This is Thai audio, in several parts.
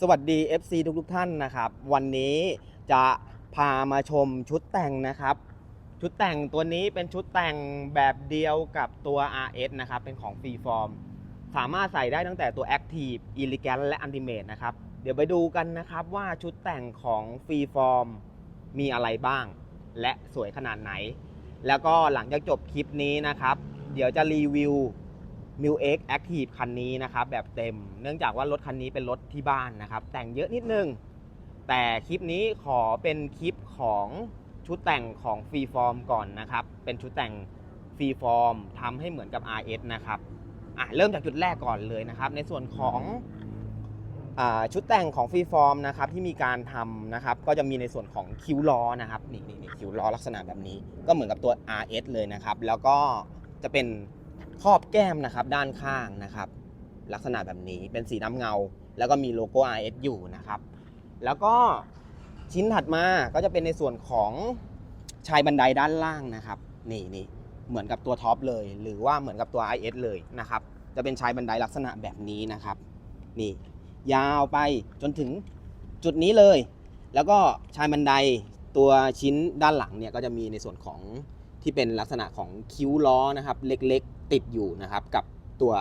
สวัสดี FC ทุกทุกๆท่านนะครับ วันนี้จะพามาชมชุดแต่งนะครับ ชุดแต่งตัวนี้เป็นชุดแต่งแบบเดียวกับตัว RS นะครับ เป็นของ Freeform สามารถใส่ได้ตั้งแต่ตัว Active Elegant และ Ultimate นะครับ เดี๋ยวไปดูกันนะครับว่าชุดแต่งของ Freeform มีอะไรบ้าง และสวยขนาดไหน แล้วก็หลังจากจบคลิปนี้นะครับ เดี๋ยวจะรีวิว m i l X Active คันนี้นะครับแบบเต็ม เนื่องจากว่ารถคันนี้เป็นรถที่บ้านนะครับ แต่งเยอะนิดนึง แต่คลิปนี้ขอเป็นคลิปของชุดแต่งของ Freeform ก่อนนะครับ เป็นชุดแต่ง Freeform ทำให้เหมือนกับ RS นะครับอะเริ่มจากจุดแรกก่อนเลยนะครับ ในส่วนของอาชุดแต่งของ Freeform นะครับที่มีการทำนะครับก็จะมีในส่วนของคิ้วล้อนะครับนี่นี่นี่คิ้วล้อลักษณะแบบนี้ ก็เหมือนกับตัว RS เลยนะครับ แล้วก็จะเป็น ครอบแก้มนะครับด้านข้างนะครับ ลักษณะแบบนี้เป็นสีน้ำเงา แล้วก็มีโลโก้ RS อยู่นะครับ แล้วก็ชิ้นถัดมาก็จะเป็นในส่วนของชายบันไดด้านล่างนะครับนี่นี่เหมือนกับตัวท็อปเลย หรือว่าเหมือนกับตัว IS เลยนะครับ จะเป็นชายบันไดลักษณะแบบนี้นะครับ นี่ ยาวไปจนถึงจุดนี้เลย แล้วก็ชายบันไดตัวชิ้นด้านหลังเนี่ยก็จะมีในส่วนของที่เป็นลักษณะของคิ้วล้อนะครับ เล็ก ติดอยู่นะครับกับตัว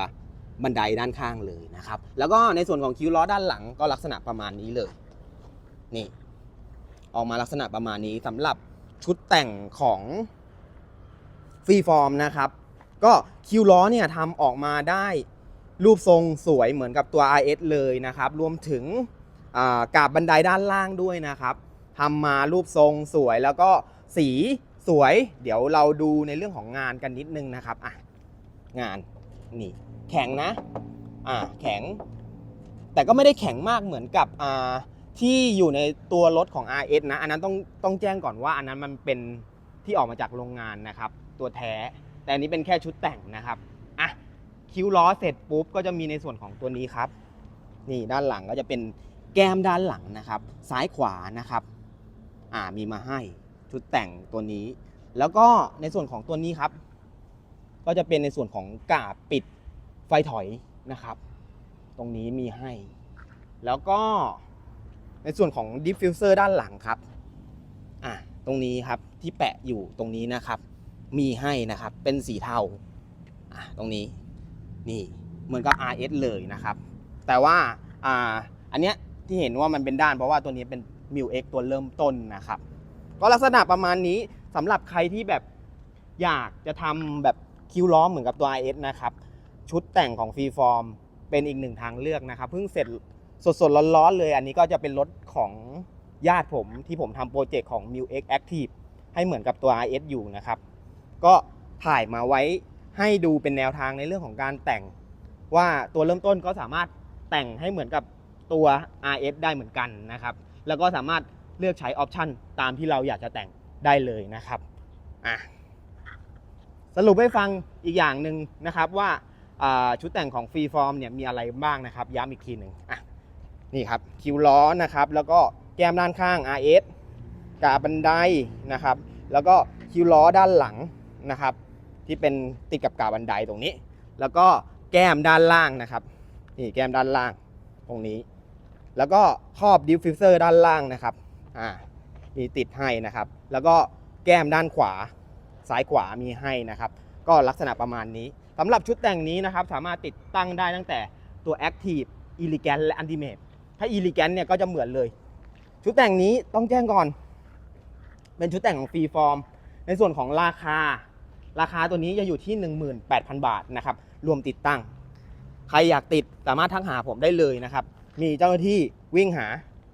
บันไดด้านข้างเลยนะครับ แล้วก็ในส่วนของคิ้วล้อด้านหลังก็ลักษณะประมาณนี้เลย นี่ ออกมาลักษณะประมาณนี้สำหรับชุดแต่งของฟรีฟอร์มนะครับ ก็คิวล้อเนี่ยทำออกมาได้รูปทรงสวยเหมือนกับตัว RS เลยนะครับ รวมถึงอ่ากาบบันไดด้านล่างด้วยนะครับทำมารูปทรงสวยแล้วก็สีสวย เดี๋ยวเราดูในเรื่องของงานกันนิดนึงนะครับอะ งานนี่แข็งนะอ่าแข็ง แต่ก็ไม่ได้แข็งมากเหมือนกับอ่าที่อยู่ในตัวรถของ RS นะ อันนั้นต้องต้องแจ้งก่อนว่า อันนั้นมันเป็นที่ออกมาจากโรงงานนะครับ ตัวแท้ แต่อันนี้เป็นแค่ชุดแต่งนะครับอะคิ้วล้อเสร็จปุ๊บก็จะมีในส่วนของตัวนี้ครับ นี่ด้านหลังก็จะเป็นแก้มด้านหลังนะครับ ซ้ายขวานะครับ อ่ามีมาให้ชุดแต่งตัวนี้ แล้วก็ในส่วนของตัวนี้ครับ ก็จะเป็นในส่วนของกาบปิดไฟถอยนะครับ ตรงนี้มีให้ แล้วก็ในส่วนของดิฟฟิวเซอร์ด้านหลังครับอะตรงนี้ครับที่แปะอยู่ตรงนี้นะครับ มีให้นะครับเป็นสีเทาอะตรงนี้นี่เหมือนกับ RS เลยนะครับ แต่ว่าอ่าอันเนี้ยที่เห็นว่ามันเป็นด้านเพราะว่าตัวนี้เป็น m ิ X ตัวเริ่มต้นนะครับ ก็ลักษณะประมาณนี้สำหรับใครที่แบบอยากจะทำแบบ คิวล้อมเหมือนกับตัว RS นะครับ ชุดแต่งของฟรีฟอร์มเป็นอีกหนึ่งทางเลือกนะครับ เพิ่งเสร็จสดๆร้อนๆเลย อันนี้ก็จะเป็นรถของญาติผมที่ผมทำโปรเจกต์ของ m i l X Active ให้เหมือนกับตัว RS อยู่นะครับ ก็ถ่ายมาไว้ให้ดูเป็นแนวทางในเรื่องของการแต่ง ว่าตัวเริ่มต้นก็สามารถแต่งให้เหมือนกับตัว RS ได้เหมือนกันนะครับ แล้วก็สามารถเลือกใช้ออปชันตามที่เราอยากจะแต่งได้เลยนะครับ อะ สรุปให้ฟังอีกอย่างหนึ่งนะครับว่าชุดแต่งของฟรีฟอร์มเนี่ยมีอะไรบ้างนะครับ ย้ำอีกทีหนึ่งอะนี่ครับคิวล้อนะครับ แล้วก็แก้มด้านข้าง RS กาบันไดนะครับ แล้วก็คิวล้อด้านหลังนะครับ ที่เป็นติดกับกาบันไดตรงนี้ แล้วก็แก้มด้านล่างนะครับนี่แก้มด้านล่างตรงนี้ แล้วก็ครอบดิฟฟิวเซอร์ด้านล่างนะครับอ่ามีติดให้นะครับ แล้วก็แก้มด้านขวา ซ้ายขวามีให้นะครับ ก็ลักษณะประมาณนี้สำหรับชุดแต่งนี้นะครับ สามารถติดตั้งได้ตั้งแต่ตัว Active Elegant และ Ultimate ถ้า Elegant เนี่ยก็จะเหมือนเลย ชุดแต่งนี้ต้องแจ้งก่อน เป็นชุดแต่งของฟรีฟอร์มในส่วนของราคา ราคาตัวนี้จะอยู่ที่ 18,000 บาทนะครับรวมติดตั้ง ใครอยากติดสามารถทักหาผมได้เลยนะครับ มีเจ้าหน้าที่วิ่งหา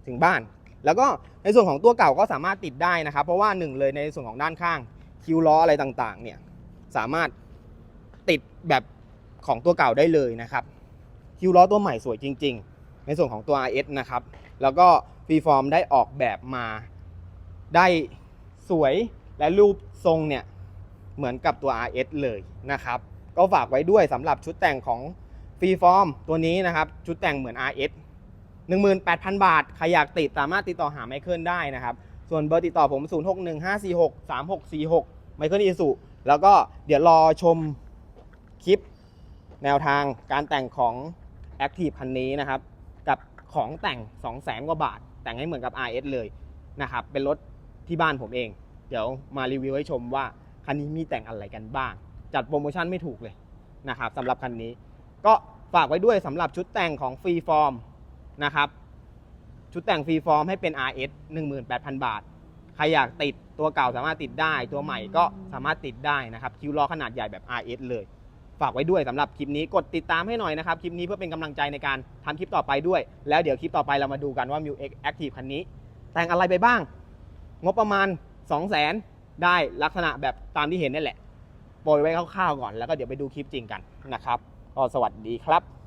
ถึงบ้าน แล้วก็ในส่วนของตัวเก่าก็สามารถติดได้นะครับ เพราะว่าหนึ่งเลยในส่วนของด้านข้าง คิวล้ออะไรต่างๆเนี่ยสามารถติดแบบของตัวเก่าได้เลยนะครับ คิวล้อตัวใหม่สวยจริง ๆ ในส่วนของตัว RS นะครับ แล้วก็ฟรีฟอร์มได้ออกแบบมาได้สวยและรูปทรงเนี่ยเหมือนกับตัว RS เลยนะครับ ก็ฝากไว้ด้วยสำหรับชุดแต่งของฟรีฟอร์มตัวนี้นะครับ ชุดแต่งเหมือน RS 18,000 บาท ใครอยากติดสามารถติดต่อหาไมเคิลได้นะครับ ส่วนเบอร์ติดต่อผม 0615463646 ไมเคิลอีสุแล้วก็เดี๋ยวรอชมคลิปแนวทางการแต่งของ Active คันนี้นะครับ กับของแต่ง 2 0 0แสนกว่าบาท แต่งให้เหมือนกับ RS เลยนะครับ เป็นรถที่บ้านผมเอง เดี๋ยวมารีวิวให้ชมว่า คันนี้มีแต่งอะไรกันบ้าง จัดโปรโมชั่นไม่ถูกเลยนะครับสำหรับคันนี้ ก็ฝากไว้ด้วยสำหรับชุดแต่งของฟรีฟอร์มนะครับ ชุดแต่งฟรีฟอร์มให้เป็น RS 18,000 บาท ใครอยากติดตัวเก่าสามารถติดได้ ตัวใหม่ก็สามารถติดได้นะครับคิวล้อขนาดใหญ่แบบ RS เลย ฝากไว้ด้วยสำหรับคลิปนี้กดติดตามให้หน่อยนะครับ คลิปนี้เพื่อเป็นกำลังใจในการทำคลิปต่อไปด้วย แล้วเดี๋ยวคลิปต่อไปเรามาดูกันว่า m u X Active คันนี้ แต่งอะไรไปบ้าง งบประมาณ 2 0 0 0 0 0 ได้ลักษณะแบบตามที่เห็นนี่แหละโปรยไว้คร่าวๆก่อนแล้วก็เดี๋ยวไปดูคลิปจริงกันนะครับก็สวัสดีครับ